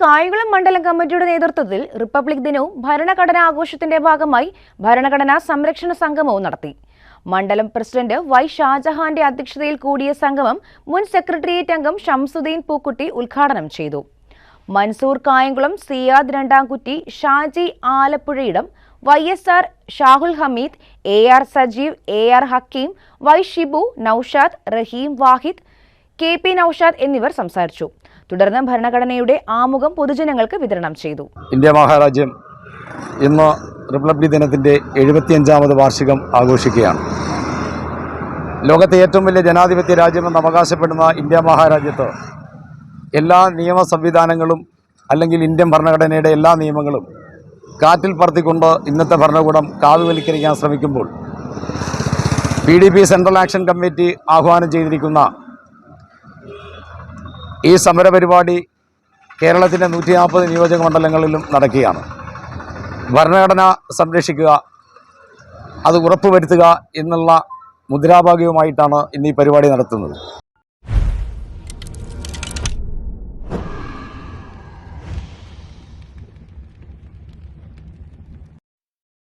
കായംകുളം മണ്ഡലം കമ്മിറ്റിയുടെ നേതൃത്വത്തിൽ റിപ്പബ്ലിക് ദിനവും ഭരണഘടനാ ആഘോഷത്തിന്റെ ഭാഗമായി ഭരണഘടനാ സംരക്ഷണ സംഗമവും നടത്തി. മണ്ഡലം പ്രസിഡന്റ് വൈ ഷാജഹാന്റെ അധ്യക്ഷതയിൽ കൂടിയ സംഗമം മുൻ സെക്രട്ടേറിയറ്റ് അംഗം ഷംസുദ്ദീൻ പൂക്കുട്ടി ഉദ്ഘാടനം ചെയ്തു. Mansoor Kayamkulam Siyad രണ്ടാംകുറ്റി Shaji ആലപ്പുഴയിടം Y S R Shahul Hameed A R Sajeev A R Hakkim Y Shibu Naushad Rahim Vahid K P Naushad എന്നിവർ സംസാരിച്ചു. തുടർന്ന് ഭരണഘടനയുടെ ആമുഖം പൊതുജനങ്ങൾക്ക് വിതരണം ചെയ്തു. ഇന്ത്യ മഹാരാജ്യം ഇന്ന് റിപ്പബ്ലിക് ദിനത്തിന്റെ എഴുപത്തിയഞ്ചാമത് വാർഷികം ആഘോഷിക്കുകയാണ്. ലോകത്തെ ഏറ്റവും വലിയ ജനാധിപത്യ രാജ്യമെന്ന് അവകാശപ്പെടുന്ന ഇന്ത്യ മഹാരാജ്യത്ത് എല്ലാ നിയമ സംവിധാനങ്ങളും അല്ലെങ്കിൽ ഇന്ത്യൻ ഭരണഘടനയുടെ എല്ലാ നിയമങ്ങളും കാറ്റിൽ പറത്തിക്കൊണ്ട് ഇന്നത്തെ ഭരണകൂടം കാതുവലിക്കരിക്കാൻ ശ്രമിക്കുമ്പോൾ P D P central action committee ആഹ്വാനം ചെയ്തിരിക്കുന്ന ഈ സമരപരിപാടി കേരളത്തിന്റെ നൂറ്റി നാൽപ്പത് നിയോജക മണ്ഡലങ്ങളിലും നടക്കുകയാണ്. ഭരണഘടന സംരക്ഷിക്കുക അത് ഉറപ്പുവരുത്തുക എന്നുള്ള മുദ്രാവാക്യവുമായിട്ടാണ് ഇന്ന് ഈ പരിപാടി നടത്തുന്നത്.